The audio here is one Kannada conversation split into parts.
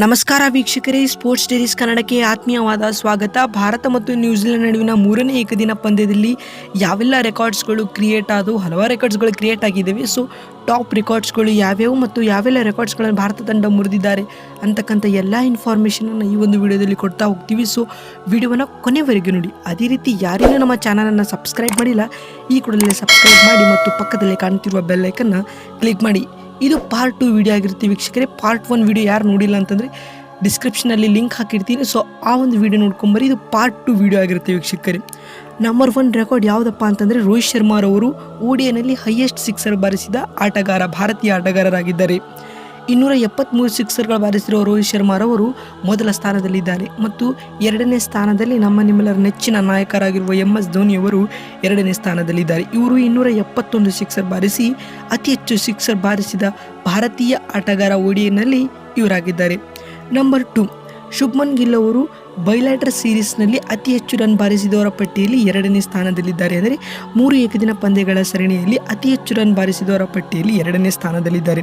ನಮಸ್ಕಾರ ವೀಕ್ಷಕರೇ ಸ್ಪೋರ್ಟ್ಸ್ ಡೇರೀಸ್ ಕನ್ನಡಕ್ಕೆ ಆತ್ಮೀಯವಾದ ಸ್ವಾಗತ. ಭಾರತ ಮತ್ತು ನ್ಯೂಜಿಲೆಂಡ್ ನಡುವಿನ ಮೂರನೇ ಏಕದಿನ ಪಂದ್ಯದಲ್ಲಿ ಯಾವೆಲ್ಲ ರೆಕಾರ್ಡ್ಸ್ಗಳು ಕ್ರಿಯೇಟ್ ಆದವು? ಹಲವಾರು ರೆಕಾರ್ಡ್ಸ್ಗಳು ಕ್ರಿಯೇಟ್ ಆಗಿದ್ದಾವೆ. ಸೊ ಟಾಪ್ ರೆಕಾರ್ಡ್ಸ್ಗಳು ಯಾವ್ಯಾವು ಮತ್ತು ಯಾವೆಲ್ಲ ರೆಕಾರ್ಡ್ಸ್ಗಳನ್ನು ಭಾರತ ತಂಡ ಮುರಿದಿದ್ದಾರೆ ಅಂತಕ್ಕಂಥ ಎಲ್ಲ ಇನ್ಫಾರ್ಮೇಷನನ್ನು ಈ ಒಂದು ವಿಡಿಯೋದಲ್ಲಿ ಕೊಡ್ತಾ ಹೋಗ್ತೀವಿ. ಸೊ ವಿಡಿಯೋನ ಕೊನೆವರೆಗೂ ನೋಡಿ. ಅದೇ ರೀತಿ ಯಾರೇನೂ ನಮ್ಮ ಚಾನಲನ್ನು ಸಬ್ಸ್ಕ್ರೈಬ್ ಮಾಡಿಲ್ಲ, ಈ ಕೂಡಲೇ ಸಬ್ಸ್ಕ್ರೈಬ್ ಮಾಡಿ ಮತ್ತು ಪಕ್ಕದಲ್ಲಿ ಕಾಣ್ತಿರುವ ಬೆಲ್ಲೈಕನ್ನು ಕ್ಲಿಕ್ ಮಾಡಿ. ಇದು ಪಾರ್ಟ್ ಟು ವಿಡಿಯೋ ಆಗಿರುತ್ತೆ ವೀಕ್ಷಕರೇ. ಪಾರ್ಟ್ ಒನ್ ವಿಡಿಯೋ ಯಾರು ನೋಡಿಲ್ಲ ಅಂತಂದರೆ ಡಿಸ್ಕ್ರಿಪ್ಷನಲ್ಲಿ ಲಿಂಕ್ ಹಾಕಿರ್ತೀನಿ. ಸೊ ಆ ಒಂದು ವಿಡಿಯೋ ನೋಡ್ಕೊಂಬರಿ. ಇದು ಪಾರ್ಟ್ ಟು ವಿಡಿಯೋ ಆಗಿರುತ್ತೆ ವೀಕ್ಷಕರೇ. ನಂಬರ್ ಒನ್ ರೆಕಾರ್ಡ್ ಯಾವುದಪ್ಪ ಅಂತಂದರೆ ರೋಹಿತ್ ಶರ್ಮಾರವರು ಓಡಿಯನಲ್ಲಿ ಹೈಯೆಸ್ಟ್ ಸಿಕ್ಸರ್ ಬಾರಿಸಿದ ಆಟಗಾರ, ಭಾರತೀಯ ಆಟಗಾರರಾಗಿದ್ದಾರೆ. ಇನ್ನೂರ ಎಪ್ಪತ್ತ್ಮೂರು ಸಿಕ್ಸರ್ಗಳು ಬಾರಿಸಿರುವ ರೋಹಿತ್ ಶರ್ಮಾರವರು ಮೊದಲ ಸ್ಥಾನದಲ್ಲಿದ್ದಾರೆ. ಮತ್ತು ಎರಡನೇ ಸ್ಥಾನದಲ್ಲಿ ನಮ್ಮ ನಿಮ್ಮೆಲ್ಲರ ನೆಚ್ಚಿನ ನಾಯಕರಾಗಿರುವ ಎಂ ಎಸ್ ಧೋನಿಯವರು ಎರಡನೇ ಸ್ಥಾನದಲ್ಲಿದ್ದಾರೆ. ಇವರು ಇನ್ನೂರ ಎಪ್ಪತ್ತೊಂದು ಸಿಕ್ಸರ್ ಬಾರಿಸಿ, ಅತಿ ಹೆಚ್ಚು ಸಿಕ್ಸರ್ ಬಾರಿಸಿದ ಭಾರತೀಯ ಆಟಗಾರ ಓಡಿಯಲ್ಲಿ ಇವರಾಗಿದ್ದಾರೆ. ನಂಬರ್ ಟು, ಶುಭ್ಮನ್ ಗಿಲ್ ಅವರು ಬೈಲಾಟರ್ ಸೀರೀಸ್ನಲ್ಲಿ ಅತಿ ಹೆಚ್ಚು ರನ್ ಬಾರಿಸಿದವರ ಪಟ್ಟಿಯಲ್ಲಿ ಎರಡನೇ ಸ್ಥಾನದಲ್ಲಿದ್ದಾರೆ ಅಂದರೆ ಮೂರು ಏಕದಿನ ಪಂದ್ಯಗಳ ಸರಣಿಯಲ್ಲಿ ಅತಿ ಹೆಚ್ಚು ರನ್ ಬಾರಿಸಿದವರ ಪಟ್ಟಿಯಲ್ಲಿ ಎರಡನೇ ಸ್ಥಾನದಲ್ಲಿದ್ದಾರೆ.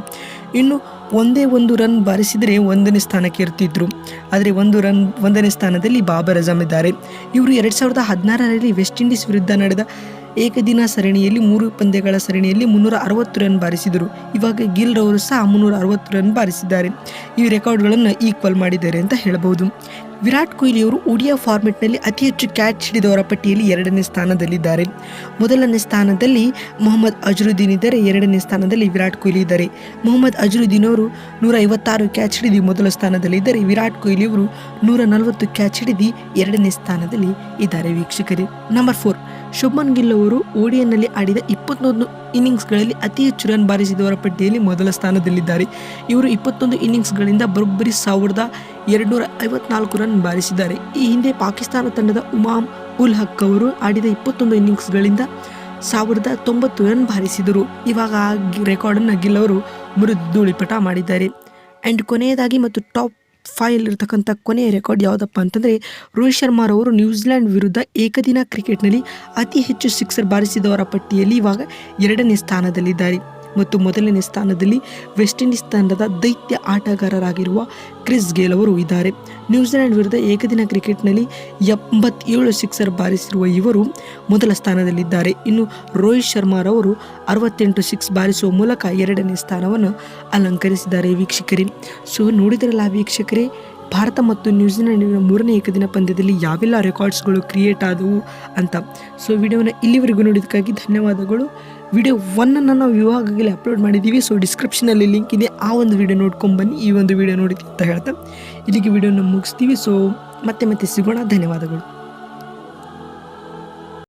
ಇನ್ನು ಒಂದೇ ಒಂದು ರನ್ ಬಾರಿಸಿದರೆ ಒಂದನೇ ಸ್ಥಾನಕ್ಕೆ ಇರ್ತಿದ್ರು. ಆದರೆ ಒಂದು ರನ್, ಒಂದನೇ ಸ್ಥಾನದಲ್ಲಿ ಬಾಬರ್ ಅಜಮ್ ಇದ್ದಾರೆ. ಇವರು ಎರಡು ಸಾವಿರದ ಹದಿನಾರರಲ್ಲಿ ವೆಸ್ಟ್ ಇಂಡೀಸ್ ವಿರುದ್ಧ ನಡೆದ ಏಕದಿನ ಸರಣಿಯಲ್ಲಿ ಮೂರು ಪಂದ್ಯಗಳ ಸರಣಿಯಲ್ಲಿ ಮುನ್ನೂರ ಅರವತ್ತು ರನ್ ಬಾರಿಸಿದರು. ಇವಾಗ ಗಿಲ್ ರವರು ಸಹ ಮುನ್ನೂರ ಅರವತ್ತು ರನ್ ಬಾರಿಸಿದ್ದಾರೆ. ಈ ರೆಕಾರ್ಡ್ಗಳನ್ನು ಈಕ್ವಲ್ ಮಾಡಿದ್ದಾರೆ ಅಂತ ಹೇಳಬಹುದು. ವಿರಾಟ್ ಕೊಹ್ಲಿಯವರು ಒಡಿಯಾ ಫಾರ್ಮೆಟ್ನಲ್ಲಿ ಅತಿ ಹೆಚ್ಚು ಕ್ಯಾಚ್ ಹಿಡಿದವರ ಪಟ್ಟಿಯಲ್ಲಿ ಎರಡನೇ ಸ್ಥಾನದಲ್ಲಿದ್ದಾರೆ. ಮೊದಲನೇ ಸ್ಥಾನದಲ್ಲಿ ಮೊಹಮ್ಮದ್ ಅಜರುದ್ದೀನ್ ಇದ್ದರೆ. ಎರಡನೇ ಸ್ಥಾನದಲ್ಲಿ ವಿರಾಟ್ ಕೊಹ್ಲಿ ಇದ್ದಾರೆ. ಮೊಹಮ್ಮದ್ ಅಜರುದ್ದೀನ್ ಅವರು ನೂರ ಐವತ್ತಾರು ಕ್ಯಾಚ್ ಹಿಡಿದು ಮೊದಲ ಸ್ಥಾನದಲ್ಲಿದ್ದಾರೆ. ವಿರಾಟ್ ಕೊಹ್ಲಿ ಅವರು ನೂರ ನಲವತ್ತು ಕ್ಯಾಚ್ ಹಿಡಿದು ಎರಡನೇ ಸ್ಥಾನದಲ್ಲಿ ಇದ್ದಾರೆ ವೀಕ್ಷಕರೇ. Number four. ಶುಭ್ಮನ್ ಗಿಲ್ ಅವರು ಓಡಿಯನ್ನಲ್ಲಿ ಆಡಿದ ಇಪ್ಪತ್ತೊಂದು ಇನ್ನಿಂಗ್ಸ್ಗಳಲ್ಲಿ ಅತಿ ಹೆಚ್ಚು ರನ್ ಬಾರಿಸಿದವರ ಪಟ್ಟಿಯಲ್ಲಿ ಮೊದಲ ಸ್ಥಾನದಲ್ಲಿದ್ದಾರೆ. ಇವರು ಇಪ್ಪತ್ತೊಂದು ಇನ್ನಿಂಗ್ಸ್ಗಳಿಂದ ಬರೋಬ್ಬರಿ ಸಾವಿರದ ಎರಡುನೂರ ಐವತ್ನಾಲ್ಕು ರನ್ ಬಾರಿಸಿದ್ದಾರೆ. ಈ ಹಿಂದೆ ಪಾಕಿಸ್ತಾನ ತಂಡದ ಉಮಾಮ್ ಉಲ್ ಹಕ್ ಅವರು ಆಡಿದ ಇಪ್ಪತ್ತೊಂದು ಇನ್ನಿಂಗ್ಸ್ಗಳಿಂದ ಸಾವಿರದ ತೊಂಬತ್ತು ರನ್ ಬಾರಿಸಿದರು. ಇವಾಗ ಆ ರೆಕಾರ್ಡನ್ನು ಗಿಲ್ ಅವರು ಮೃದುಳಿಪಟ ಮಾಡಿದ್ದಾರೆ. ಆ್ಯಂಡ್ ಕೊನೆಯದಾಗಿ ಮತ್ತು ಟಾಪ್ ಫೈಲ್ ಇರತಕ್ಕಂಥ ಕೊನೆಯ ರೆಕಾರ್ಡ್ ಯಾವುದಪ್ಪ ಅಂತಂದರೆ ರೋಹಿತ್ ಶರ್ಮಾರವರು ನ್ಯೂಜಿಲೆಂಡ್ ವಿರುದ್ಧ ಏಕದಿನ ಕ್ರಿಕೆಟ್ನಲ್ಲಿ ಅತಿ ಹೆಚ್ಚು ಸಿಕ್ಸರ್ ಬಾರಿಸಿದವರ ಪಟ್ಟಿಯಲ್ಲಿ ಇವಾಗ ಎರಡನೇ ಸ್ಥಾನದಲ್ಲಿದ್ದಾರೆ. ಮತ್ತು ಮೊದಲನೇ ಸ್ಥಾನದಲ್ಲಿ ವೆಸ್ಟ್ ಇಂಡೀಸ್ ತಂಡದ ದೈತ್ಯ ಆಟಗಾರರಾಗಿರುವ ಕ್ರಿಸ್ ಗೇಲ್ ಅವರು ಇದ್ದಾರೆ. ನ್ಯೂಜಿಲೆಂಡ್ ವಿರುದ್ಧ ಏಕದಿನ ಕ್ರಿಕೆಟ್ನಲ್ಲಿ ಎಂಬತ್ತೇಳು ಸಿಕ್ಸರ್ ಬಾರಿಸಿರುವ ಇವರು ಮೊದಲ ಸ್ಥಾನದಲ್ಲಿದ್ದಾರೆ. ಇನ್ನು ರೋಹಿತ್ ಶರ್ಮಾರವರು ಅರವತ್ತೆಂಟು ಸಿಕ್ಸ್ ಬಾರಿಸುವ ಮೂಲಕ ಎರಡನೇ ಸ್ಥಾನವನ್ನು ಅಲಂಕರಿಸಿದ್ದಾರೆ ವೀಕ್ಷಕರೇ. ಸೊ, ನೋಡಿದ್ರಲ್ಲ ವೀಕ್ಷಕರೇ ಭಾರತ ಮತ್ತು ನ್ಯೂಜಿಲೆಂಡಿನ ಮೂರನೇ ಏಕದಿನ ಪಂದ್ಯದಲ್ಲಿ ಯಾವೆಲ್ಲ ರೆಕಾರ್ಡ್ಸ್ಗಳು ಕ್ರಿಯೇಟ್ ಆದವು ಅಂತ. ಸೊ ವಿಡಿಯೋನ ಇಲ್ಲಿವರೆಗೂ ನೋಡಿದ್ದಕ್ಕಾಗಿ ಧನ್ಯವಾದಗಳು. ವಿಡಿಯೋ ಒನ್ನನ್ನು ನಾವು ಇವಾಗಲೇ ಅಪ್ಲೋಡ್ ಮಾಡಿದ್ದೀವಿ. ಸೊ ಡಿಸ್ಕ್ರಿಪ್ಷನಲ್ಲಿ ಲಿಂಕ್ ಇದೆ. ಆ ಒಂದು ವಿಡಿಯೋ ನೋಡ್ಕೊಂಬನ್ನಿ ಈ ಒಂದು ವಿಡಿಯೋ ನೋಡಿ ಅಂತ ಹೇಳ್ತಾ ಇಲ್ಲಿಗೆ ವಿಡಿಯೋನ ಮುಗಿಸ್ತೀವಿ. ಸೊ ಮತ್ತೆ ಮತ್ತೆ ಸಿಗೋಣ. ಧನ್ಯವಾದಗಳು.